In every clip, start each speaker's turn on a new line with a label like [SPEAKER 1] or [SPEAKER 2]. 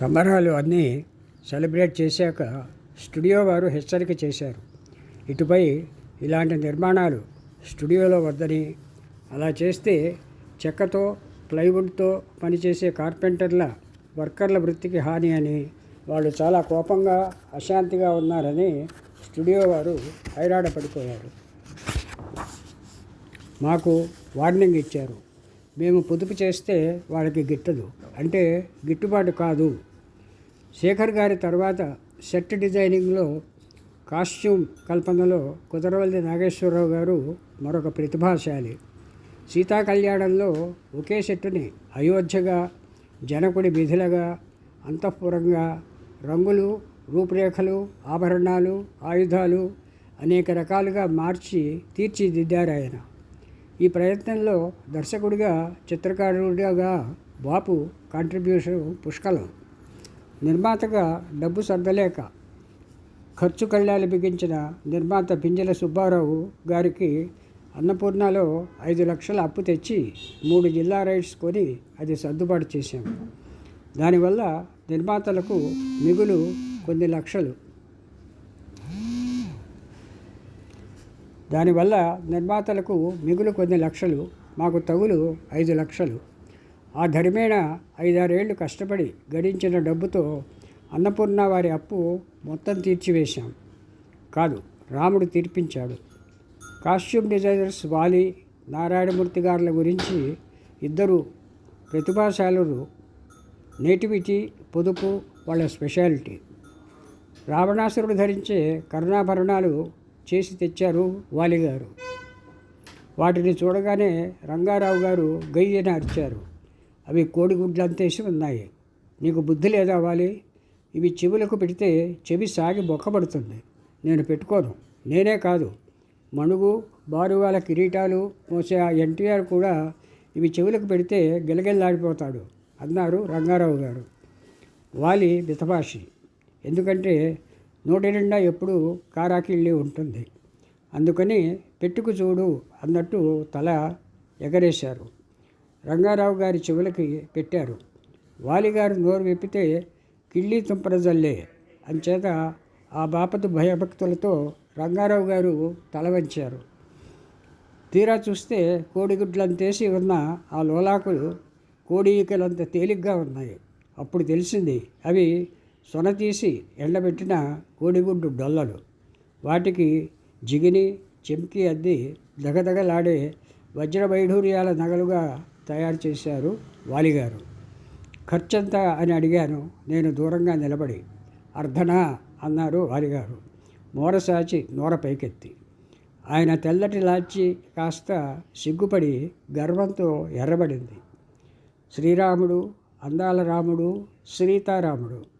[SPEAKER 1] సంబరాలు అన్నీ సెలబ్రేట్ చేశాక స్టూడియో వారు హెచ్చరిక చేశారు. ఇటుపై ఇలాంటి నిర్మాణాలు స్టూడియోలో వద్దని. అలా చేస్తే చెక్కతో ప్లైవుడ్తో పనిచేసే కార్పెంటర్ల వర్కర్ల వృత్తికి హాని అని వాళ్ళు చాలా కోపంగా అశాంతిగా ఉన్నారని స్టూడియో వారు హైరాణ పడిపోయారు. మాకు వార్నింగ్ ఇచ్చారు. మేము పొదుపు చేస్తే వాళ్ళకి గిట్టదు. అంటే గిట్టుబాటు కాదు. శేఖర్ గారి తర్వాత సెట్ డిజైనింగ్లో కాస్ట్యూమ్ కల్పనలో కుదరవల్లి నాగేశ్వరరావు గారు మరొక ప్రతిభాశాలి. సీతా కళ్యాణంలో ఒకే సెట్టుని అయోధ్యగా జనకుడి విధులుగా అంతఃపురంగా రంగులు రూపురేఖలు ఆభరణాలు ఆయుధాలు అనేక రకాలుగా మార్చి తీర్చిదిద్దారు ఆయన ఈ ప్రయత్నంలో దర్శకుడిగా చిత్రకారుడిగా బాపు కాంట్రిబ్యూషన్ పుష్కలం. నిర్మాతగా డబ్బు సర్దలేక ఖర్చు కళ్ళాలు బిగించిన నిర్మాత పింజల సుబ్బారావు గారికి అన్నపూర్ణలో ఐదు లక్షల అప్పు తెచ్చి మూడు జిల్లా రైట్స్ కొని అది సర్దుబాటు చేశాము దానివల్ల నిర్మాతలకు మిగులు కొన్ని లక్షలు. దానివల్ల నిర్మాతలకు మిగులు కొన్ని లక్షలు మాకు తగులు ఐదు లక్షలు. ఆ ధర్మేణ ఐదారేళ్ళు కష్టపడి గడించిన డబ్బుతో అన్నపూర్ణ వారి అప్పు మొత్తం తీర్చివేశాం. కాదు రాముడు తీర్పించాడు. కాస్ట్యూమ్ డిజైనర్స్ వాలి నారాయణమూర్తి గారుల గురించి ఇద్దరు ప్రతిభాశాలురు. నేటివిటీ పొదుపు వాళ్ళ స్పెషాలిటీ. రావణాసురుడు ధరించే కరుణాభరణాలు చేసి తెచ్చారు వాలిగారు వాటిని చూడగానే రంగారావు గారు గయ్యని అరిచారు. అవి కోడిగుడ్లంతేసి ఉన్నాయి. నీకు బుద్ధి లేదా వాలి? ఇవి చెవులకు పెడితే చెవి సాగి బొక్కబడుతుంది. నేను పెట్టుకోను. నేనే కాదు. మణుగు బారువాల కిరీటాలు మోసే ఆ ఎన్టీఆర్ కూడా ఇవి చెవులకు పెడితే గిలగిల్లాడిపోతాడు అన్నారు రంగారావు గారు. వాలి మితభాషి. ఎందుకంటే నోటి నిండా ఎప్పుడూ కారాకిళ్ళి ఉంటుంది. అందుకని పెట్టుకు చూడు అన్నట్టు తల ఎగరేశారు. రంగారావు గారి చెవులకి పెట్టారు. వాలిగారు నోరు విప్పితే కిళ్ళి తుంపరజల్లే అంచేత ఆ బాపతు భయభక్తులతో రంగారావు గారు తల వంచారు. తీరా చూస్తే కోడిగుడ్లంతేసి ఉన్న ఆ లోలాకులు కోడి ఈకలంత తేలిగ్గా ఉన్నాయి. అప్పుడు తెలిసింది అవి సొన తీసి ఎండబెట్టిన కోడిగుడ్డు డొల్లలు. వాటికి జిగిని చెంకి అద్ది దగదగలాడే వజ్రవైఢూర్యాల నగలుగా తయారు చేశారు వాలిగారు. ఖర్చంతా అని అడిగాను. నేను దూరంగా నిలబడి అర్ధనా అన్నారు వాలిగారు. మోరసాచి నోర పైకెత్తి. ఆయన తెల్లటి లాచి కాస్త సిగ్గుపడి గర్వంతో ఎర్రబడింది. శ్రీరాముడు అందాల రాముడు సీతారాముడు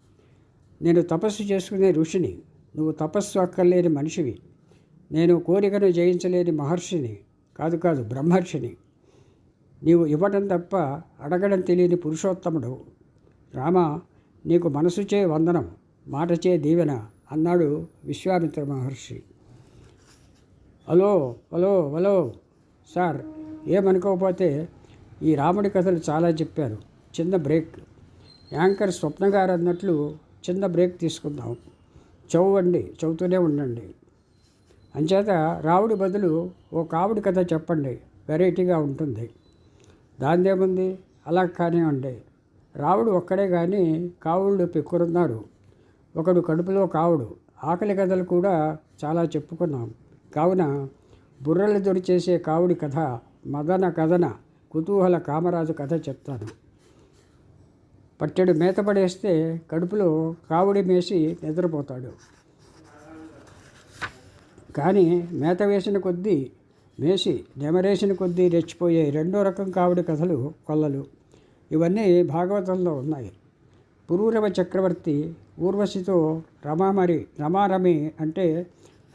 [SPEAKER 1] నేను తపస్సు చేసుకునే ఋషిని. నువ్వు తపస్సు అక్కర్లేని మనిషివి. నేను కోరికను జయించలేని మహర్షిని. కాదు కాదు బ్రహ్మర్షిని. నీవు ఇవ్వడం తప్ప అడగడం తెలియని పురుషోత్తముడు. రామ నీకు మనసుచే వందనం మాటచే దీవెన అన్నాడు Vishwamitra Maharshi. Hello hello hello sir ఏమనుకోకపోతే ఈ రాముడి కథలు చాలా చెప్పారు. చిన్న బ్రేక్. యాంకర్ స్వప్న గారు అన్నట్లు చిన్న బ్రేక్ తీసుకుందాం. చదవండి చదువుతూనే ఉండండి. అంచేత రావుడి బదులు ఓ కావుడి కథ చెప్పండి. వెరైటీగా ఉంటుంది. దాందేముంది? అలా కానివ్వండి. రావుడు ఒక్కడే కానీ కావుళ్ళు పెక్కురున్నారు. ఒకడు కడుపులో కావుడు. ఆకలి కథలు కూడా చాలా చెప్పుకున్నాం. కావున బుర్రలు దొరి చేసే కావుడి కథ మదన కథన కుతూహల కామరాజు కథ చెప్తాను. పట్టెడు మేత పడేస్తే కడుపులో కావుడి మేసి నిద్రపోతాడు. కానీ మేత వేసిన కొద్దీ మేసి నెమరేసిన కొద్దీ రెచ్చిపోయే రెండో రకం కావుడి కథలు కొల్లలు. ఇవన్నీ భాగవతంలో ఉన్నాయి. పురూరవ చక్రవర్తి ఊర్వశితో రమామరి రమారమి అంటే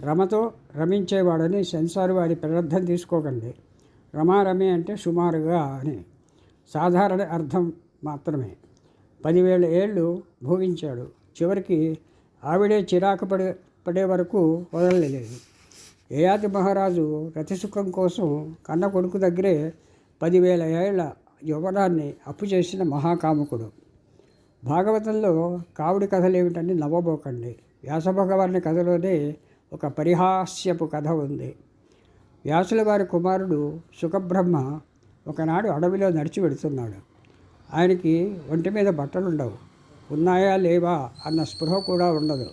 [SPEAKER 1] రమతో రమించేవాడని సెన్సార్ వారి ప్రార్థన తీసుకోకండి. రమారమి అంటే సుమారుగా అని. సాధారణ అర్థం మాత్రమే. పదివేల ఏళ్ళు భోగించాడు. చివరికి ఆవిడే చిరాకు పడే పడే వరకు వదలలేదు. యయాతి మహారాజు రతిసుఖం కోసం కన్న కొడుకు దగ్గరే పదివేల ఏళ్ళ యువనాన్ని అప్పు చేసిన మహాకాముకుడు. భాగవతంలో కావుడి కథలు ఏమిటని నవ్వబోకండి. వ్యాసభగవాని కథలోనే ఒక పరిహాస్యపు కథ ఉంది. వ్యాసుల వారి కుమారుడు సుఖబ్రహ్మ ఒకనాడు అడవిలో నడిచి వెడుతున్నాడు. ఆయనకి ఒంటి మీద బట్టలుండవు ఉన్నాయా లేవా అన్న స్పృహ కూడా ఉండదు.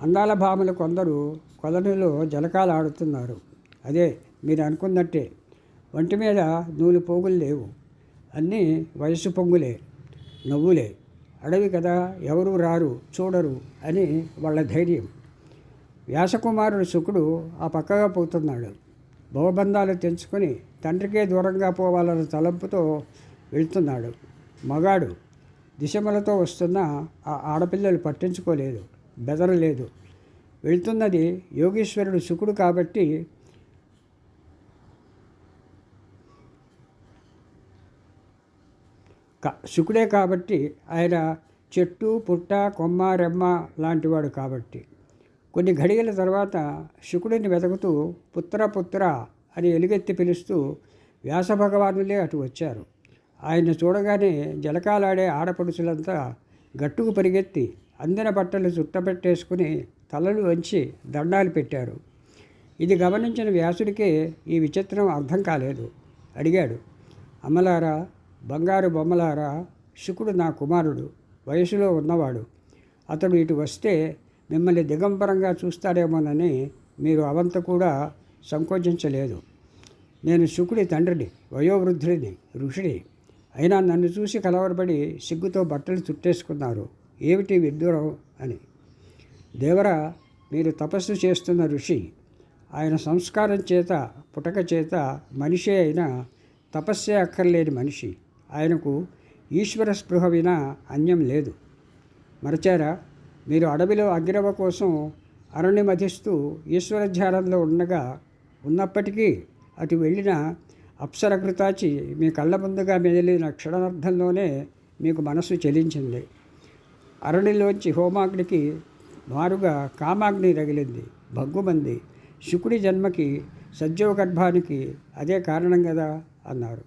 [SPEAKER 1] అందాల భామలు కొందరు కొలనులో జలకాలు ఆడుతున్నారు. అదే మీరు అనుకున్నట్టే ఒంటి మీద నూలు పోగులు లేవు. అన్నీ వయసు పొంగులే నవ్వులే. అడవి కదా ఎవరు రారు చూడరు అని వాళ్ళ ధైర్యం. వ్యాసకుమారుడు శుకుడు ఆ పక్కగా పోతున్నాడు. భవబంధాలు తెంచుకొని తండ్రికే దూరంగా పోవాలన్న తలంపుతో వెళ్తున్నాడు. మగాడు దిశమలతో వస్తున్న ఆ ఆడపిల్లలు పట్టించుకోలేదు బెదరలేదు. వెళ్తున్నది యోగేశ్వరుడు శుకుడు కాబట్టి శుకుడే కాబట్టి ఆయన చెట్టు పుట్ట కొమ్మ రెమ్మ లాంటివాడు కాబట్టి. కొన్ని ఘడియల తర్వాత శుకుడిని వెతుకుతూ పుత్ర పుత్ర అని ఎలుగెత్తి పిలుస్తూ వ్యాసభగవానులే అటు వచ్చారు. ఆయన చూడగానే జలకాలాడే ఆడపడుచులంతా గట్టుకు పరిగెత్తి అందిన బట్టలు చుట్టబెట్టేసుకుని తలలు వంచి దండాలు పెట్టారు. ఇది గమనించిన వ్యాసుడికే ఈ విచిత్రం అర్థం కాలేదు. అడిగాడు అమలారా బంగారు బొమ్మలారా శుకుడు నా కుమారుడు వయసులో ఉన్నవాడు. అతడు ఇటు వస్తే మిమ్మల్ని దిగంబరంగా చూస్తాడేమోనని మీరు అవంత కూడా సంకోచించలేదు. నేను శుకుడి తండ్రిని వయోవృద్ధుడిని ఋషిని. అయినా నన్ను చూసి కలవరపడి సిగ్గుతో బట్టలు చుట్టేసుకున్నారు. ఏమిటి విడ్డూరం అని. దేవరా మీరు తపస్సు చేస్తున్న ఋషి. ఆయన సంస్కారం చేత పుటక చేత మనిషే అయినా తపస్సే అక్కర్లేని మనిషి. ఆయనకు ఈశ్వర స్పృహ వినా అన్యం లేదు. మరచారా మీరు అడవిలో అగ్రవ కోసం అరణ్య మధిస్తూ ఈశ్వర ధ్యానంలో ఉండగా ఉన్నప్పటికీ అటు వెళ్ళిన అప్సరకృతాచి మీ కళ్ళ ముందుగా మెదిలిన క్షణార్థంలోనే మీకు మనసు చెలించింది. అరణిలోంచి హోమాగ్నికి మారుగా కామాగ్ని రగిలింది. భగ్గుమంది శుకుడి జన్మకి సజ్జవగర్భానికి అదే కారణం కదా అన్నారు.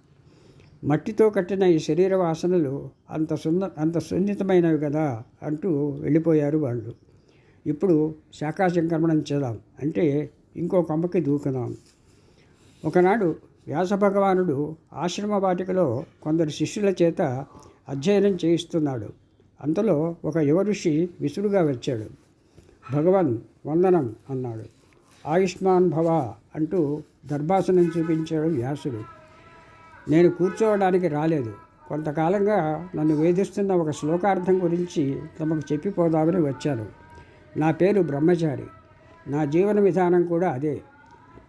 [SPEAKER 1] మట్టితో కట్టిన ఈ శరీర వాసనలు అంత సున్న అంత సున్నితమైనవి కదా అంటూ వెళ్ళిపోయారు వాళ్ళు. ఇప్పుడు శాఖా సంక్రమణం చేద్దాం. అంటే ఇంకో కొమ్మకి దూకుదాం. ఒకనాడు వ్యాసభగవానుడు ఆశ్రమ వాటికలో కొందరు శిష్యుల చేత అధ్యయనం చేయిస్తున్నాడు. అంతలో ఒక యువ ఋషి విసురుగా వచ్చాడు. భగవన్ వందనం అన్నాడు. ఆయుష్మాన్ భవ అంటూ దర్భాసనం చూపించాడు వ్యాసుడు. నేను కూర్చోవడానికి రాలేదు. కొంతకాలంగా నన్ను వేధిస్తున్న ఒక శ్లోకార్థం గురించి తమకు చెప్పిపోదామని వచ్చాను. నా పేరు బ్రహ్మచారి. నా జీవన విధానం కూడా అదే.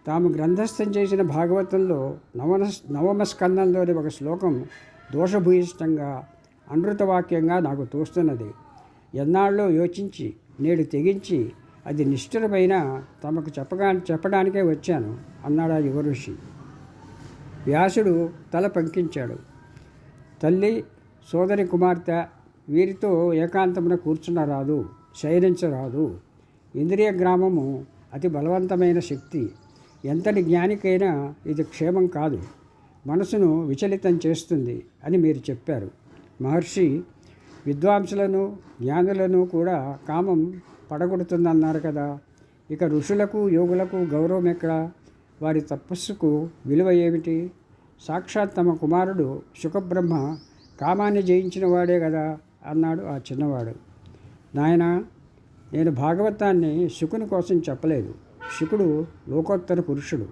[SPEAKER 1] తాము గ్రంథస్థం చేసిన భాగవతంలో నవన నవమ స్కందంలోని ఒక శ్లోకం దోషభూయిష్టంగా అనృతవాక్యంగా నాకు తోస్తున్నది. ఎన్నాళ్ళో యోచించి నేడు తెగించి అది నిష్ఠురమైన తమకు చెప్పగా చెప్పడానికే వచ్చాను అన్నాడు ఆ యువ ఋషి వ్యాసుడు తల పంకించాడు. తల్లి సోదరి కుమార్తె వీరితో ఏకాంతమున కూర్చున్నరాదు శయనించరాదు. ఇంద్రియ గ్రామము అతి బలవంతమైన శక్తి. ఎంతటి జ్ఞానికైనా ఇది క్షేమం కాదు. మనసును విచలితం చేస్తుంది అని మీరు చెప్పారు. మహర్షి విద్వాంసులను జ్ఞానులను కూడా కామం పడగొడుతుందన్నారు కదా. ఇక ఋషులకు యోగులకు గౌరవం ఎక్కడ? వారి తపస్సుకు విలువ ఏమిటి? సాక్షాత్ తమ కుమారుడు సుఖబ్రహ్మ కామాన్ని జయించిన వాడే కదా అన్నాడు ఆ చిన్నవాడు. నాయన నేను భాగవతాన్ని శుకుని కోసం చెప్పలేదు. శుకుడు లోకోత్తర పురుషుడు.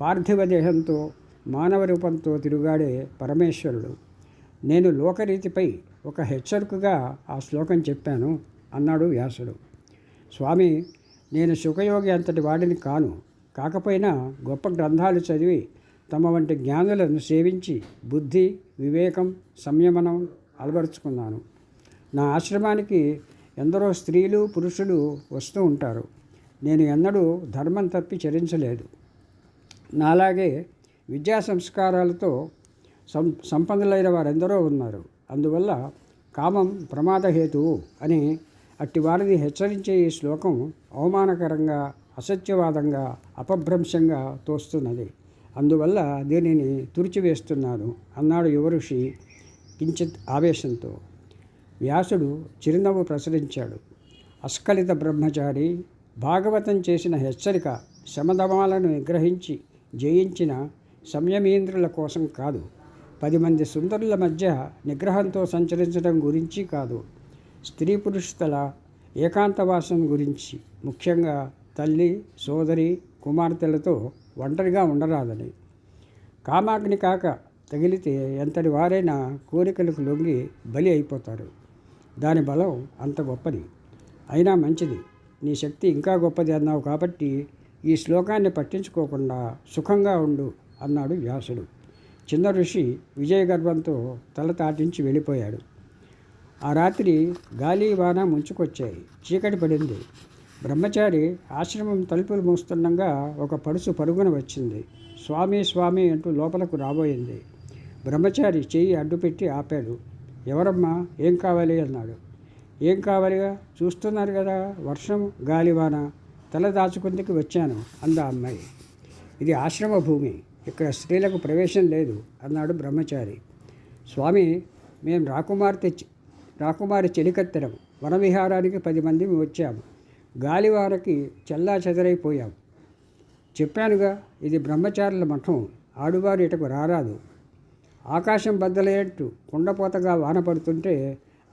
[SPEAKER 1] పార్థివ దేహంతో మానవ రూపంతో తిరుగాడే పరమేశ్వరుడు. నేను లోకరీతిపై ఒక హెచ్చరికగా ఆ శ్లోకం చెప్పాను అన్నాడు వ్యాసుడు. స్వామి నేను సుఖయోగి అంతటి వాడిని కాను. కాకపోయినా గొప్ప గ్రంథాలు చదివి తమ వంటి జ్ఞానులను సేవించి బుద్ధి వివేకం సంయమనం అలవరుచుకున్నాను. నా ఆశ్రమానికి ఎందరో స్త్రీలు పురుషులు వస్తూ ఉంటారు. నేను ఎన్నడూ ధర్మం తప్పి చరించలేదు. నాలాగే విద్యా సంస్కారాలతో సం సంపన్నులైన వారెందరో ఉన్నారు. అందువల్ల కామం ప్రమాదహేతువు అని అట్టి వారిని హెచ్చరించే ఈ శ్లోకం అవమానకరంగా అసత్యవాదంగా అపభ్రంశంగా తోస్తున్నది. అందువల్ల దీనిని తుడిచివేస్తున్నాను అన్నాడు యువ ఋషి కించిత్ ఆవేశంతో. వ్యాసుడు చిరునవ్వు ప్రసరించాడు. అస్ఖలిత బ్రహ్మచారి భాగవతం చేసిన హెచ్చరిక శమధమాలను నిగ్రహించి జయించిన సంయమీంద్రుల కోసం కాదు. పది మంది సుందరుల మధ్య నిగ్రహంతో సంచరించడం గురించి కాదు. స్త్రీ పురుషుల ఏకాంతవాసం గురించి ముఖ్యంగా తల్లి సోదరి కుమార్తెలతో ఒంటరిగా ఉండరాదని. కామాగ్ని కాక తగిలితే ఎంతటి వారైనా కోరికలకు లొంగి బలి అయిపోతారు. దాని బలం అంత గొప్పది. అయినా మంచిది. నీ శక్తి ఇంకా గొప్పది అన్నావు కాబట్టి ఈ శ్లోకాన్ని పట్టించుకోకుండా సుఖంగా ఉండు అన్నాడు వ్యాసుడు. చిన్న ఋషి విజయగర్వంతో తల తాటించి వెళ్ళిపోయాడు. ఆ రాత్రి గాలి వాన ముంచుకొచ్చాయి. చీకటి పడింది. బ్రహ్మచారి ఆశ్రమం తలుపులు మూస్తుండగా ఒక పడుసు పరుగున వచ్చింది. స్వామి స్వామి అంటూ లోపలకు రాబోయింది. బ్రహ్మచారి చెయ్యి అడ్డుపెట్టి ఆపాడు. ఎవరమ్మా? ఏం కావాలి? అన్నాడు. ఏం కావాలిగా? చూస్తున్నారు కదా వర్షం గాలివాన. తల దాచుకుందుకు వచ్చాను అంద అమ్మాయి. ఇది ఆశ్రమ భూమి ఇక్కడ స్త్రీలకు ప్రవేశం లేదు అన్నాడు బ్రహ్మచారి. స్వామి మేము రాకుమార్తె రాకుమారి చెలికత్తెరం వనవిహారానికి పది మంది వచ్చాము. గాలివానకి చల్లా చెదరైపోయాం చెప్పానుగా ఇది బ్రహ్మచారుల మఠం ఆడువారు ఇటకు రారాదు. ఆకాశం బద్దలయ్యట్టు కుండపోతగా వాన పడుతుంటే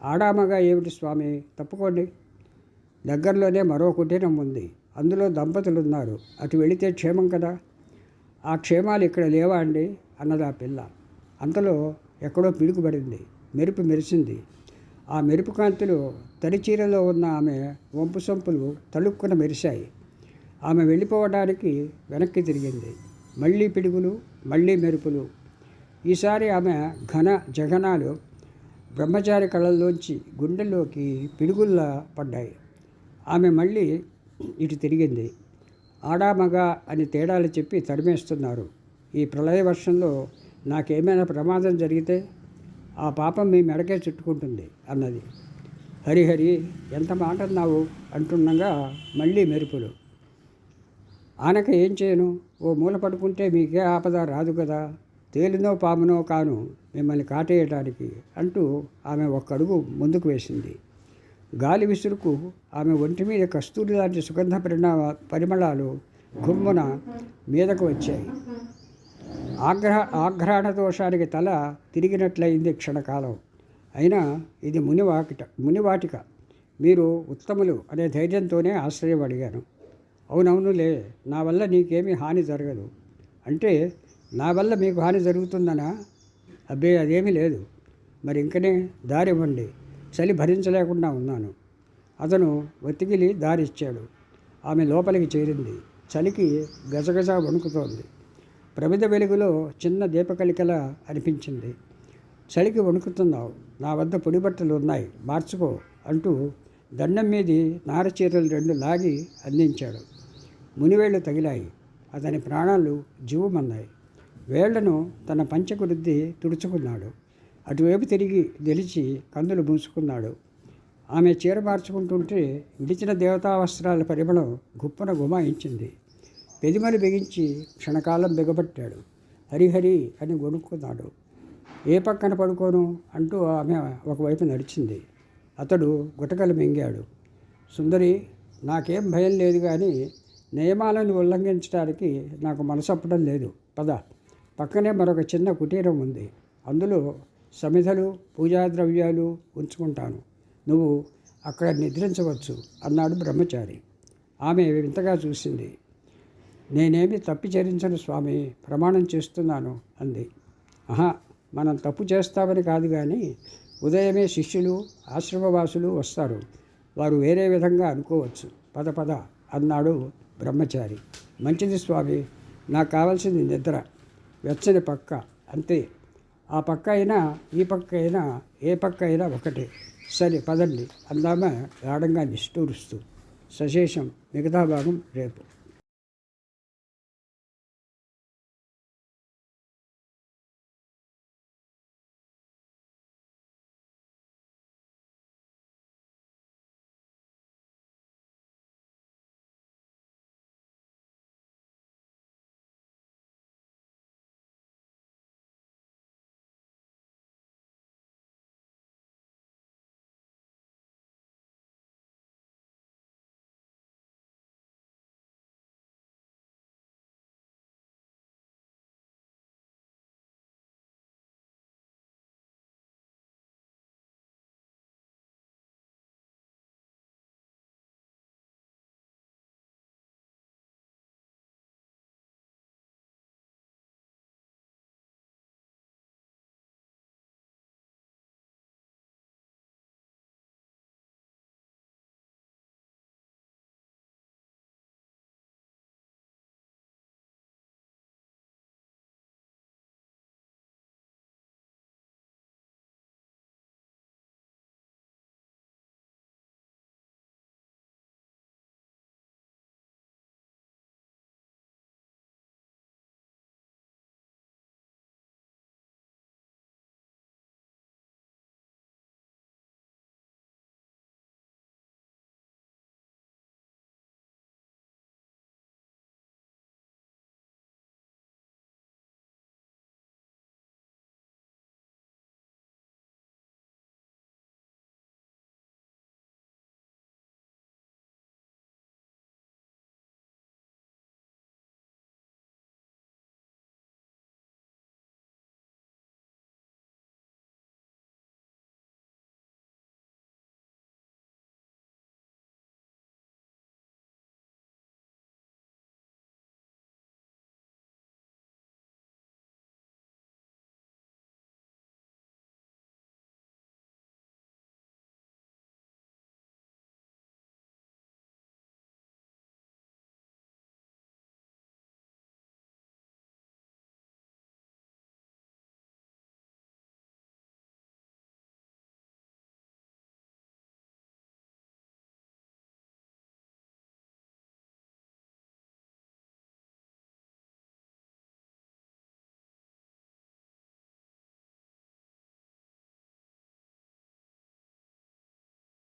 [SPEAKER 1] ఆడామగా ఏమిటి స్వామి? తప్పుకోండి. దగ్గరలోనే మరో కుటీరం ఉంది. అందులో దంపతులు ఉన్నారు అటు వెళితే క్షేమం కదా? ఆ క్షేమాలు ఇక్కడ లేవా అండి? అన్నది ఆ పిల్ల. అంతలో ఎక్కడో పిడుగుపడింది మెరుపు మెరిసింది. ఆ మెరుపు కాంతులు తడిచీరలో ఉన్న ఆమె వంపు సొంపులు తలుక్కున మెరిశాయి. ఆమె వెళ్ళిపోవడానికి వెనక్కి తిరిగింది. మళ్ళీ పిడుగులు మళ్ళీ మెరుపులు. ఈసారి ఆమె ఘన జగనాలు బ్రహ్మచారి కళ్ళల్లోంచి గుండెల్లోకి పిడుగుల్లా పడ్డాయి. ఆమె మళ్ళీ ఇటు తిరిగింది. ఆడా మగ అని తేడాలు చెప్పి తరిమేస్తున్నారు. ఈ ప్రళయ వర్షంలో నాకేమైనా ప్రమాదం జరిగితే ఆ పాపం మీ మెడకే చుట్టుకుంటుంది అన్నది. హరిహరి ఎంత మాట అన్నావు అంటుండగా మళ్ళీ మెరుపులు. ఆనక ఏం చేయను? ఓ మూల పడుకుంటే మీకే ఆపద రాదు కదా. తేలినో పామునో కాను మిమ్మల్ని కాటేయటానికి అంటూ ఆమె ఒక్కడుగు ముందుకు వేసింది. గాలి విసురుకు ఆమె ఒంటి మీద కస్తూరి లాంటి సుగంధ పరిణామ పరిమళాలు గుమ్మున మీదకు వచ్చాయి. ఆగ్రహ ఆగ్రహణ దోషానికి తల తిరిగినట్లయింది క్షణకాలం. అయినా ఇది మునివాకిట మునివాటిక మీరు ఉత్తములు అనే ధైర్యంతోనే ఆశ్రయం అడిగాను. అవునవునులే నా వల్ల నీకేమీ హాని జరగదు. అంటే నా వల్ల మీకు హాని జరుగుతుందనా? అబ్బే అదేమీ లేదు. మరి ఇంకనే దారి ఇవ్వండి. చలి భరించలేకుండా ఉన్నాను. అతను వెతికిలి దారి ఇచ్చాడు. ఆమె లోపలికి చేరింది. చలికి గజగజ వణుకుతోంది. ప్రమిద వెలుగులో చిన్న దీపకలికల అనిపించింది. చలికి వణుకుతున్నావు. నా వద్ద పొడి బట్టలు ఉన్నాయి. మార్చుకో అంటూ దండం మీది నారచీరలు రెండు లాగి అందించాడు. మునివేళ్ళు తగిలాయి. అతని ప్రాణాలు జీవమన్నాయి. వేళ్ళను తన పంచకురుద్ది తుడుచుకున్నాడు. అటువైపు తిరిగి గెలిచి కందులు మూసుకున్నాడు. ఆమె చీర మార్చుకుంటుంటే విడిచిన దేవతా వస్త్రాల పరిమళం గుప్పన గుమాయించింది. పెదిమలు బిగించి క్షణకాలం బిగబట్టాడు. హరిహరి అని గొనుక్కున్నాడు ఏ పక్కన పడుకోను అంటూ ఆమె ఒకవైపు నడిచింది. అతడు గుటకలు మింగాడు. సుందరి నాకేం భయం లేదు కానీ నియమాలను ఉల్లంఘించడానికి నాకు మనసప్పడం లేదు. పద. పక్కనే మరొక చిన్న కుటీరం ఉంది. అందులో సమిధలు పూజా ద్రవ్యాలు ఉంచుకుంటాను. నువ్వు అక్కడ నిద్రించవచ్చు అన్నాడు బ్రహ్మచారి. ఆమె వింతగా చూసింది. నేనేమి తప్పి చరించను స్వామి ప్రమాణం చేస్తున్నాను అంది. ఆహా మనం తప్పు చేస్తామని కాదు కానీ ఉదయమే శిష్యులు ఆశ్రమవాసులు వస్తారు. వారు వేరే విధంగా అనుకోవచ్చు. పద పద అన్నాడు బ్రహ్మచారి. మంచిది స్వామి నాకు కావాల్సింది నిద్ర. వెచ్చని పక్క అంతే. ఆ పక్క అయినా ఈ పక్క అయినా ఏ పక్క అయినా ఒకటే. సరే పదండి. అందామా గాఢంగా నిష్ఠూరుస్తూ. సశేషం మిగతా భాగం రేపు.